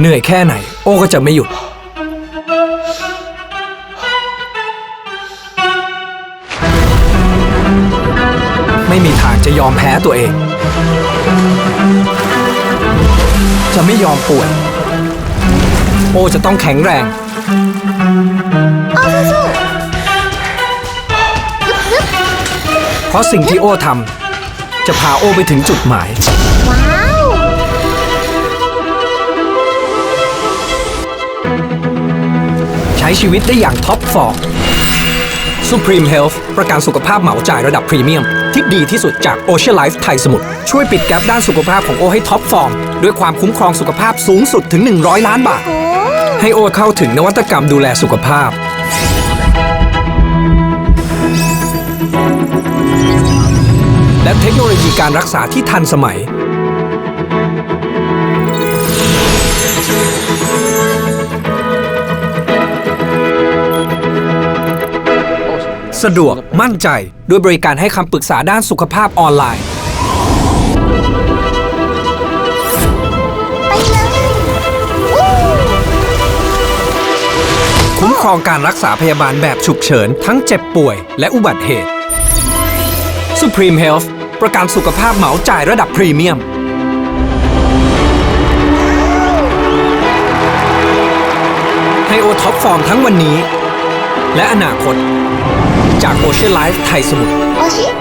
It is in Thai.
เหนื่อยแค่ไหน โอ้ก็จะไม่หยุด ไม่มีทางจะยอมแพ้ตัวเอง จะไม่ยอมป่วย โอจะต้องแข็งแรงโอ้สู้เพราะสิ่งที่โอทำจะพาโอไปถึงจุดหมายๆว้าว ช้ชีวิตได้อย่างท็อปฟอร์ม Supreme Health ประกันสุขภาพเหมาจ่ายระดับพรีเมียม ที่ดีที่สุดจาก Ocean Life ไทยสมุทรช่วยปิดแกลบด้านสุขภาพของโอให้ท็อปฟอร์ม ด้วยความคุ้มครองสุขภาพสูงสุดถึง 100 ล้านบาท ให้โอเข้าถึงนวัตกรรมดูแลสุขภาพ และเทคโนโลยีการรักษาที่ทันสมัย สะดวกมั่นใจด้วยบริการให้คำปรึกษาด้านสุขภาพออนไลน์ ไปเลยวู้คุ้มครองการรักษาพยาบาลแบบฉุกเฉิน ทั้งเจ็บป่วยและอุบัติเหตุ Supreme Health ประกันสุขภาพเหมาจ่ายระดับพรีเมียม ให้โอท็อปฟอร์มทั้งวันนี้ และอนาคต จากโอเชียนไลฟ์ไทยสมุทรโอชิ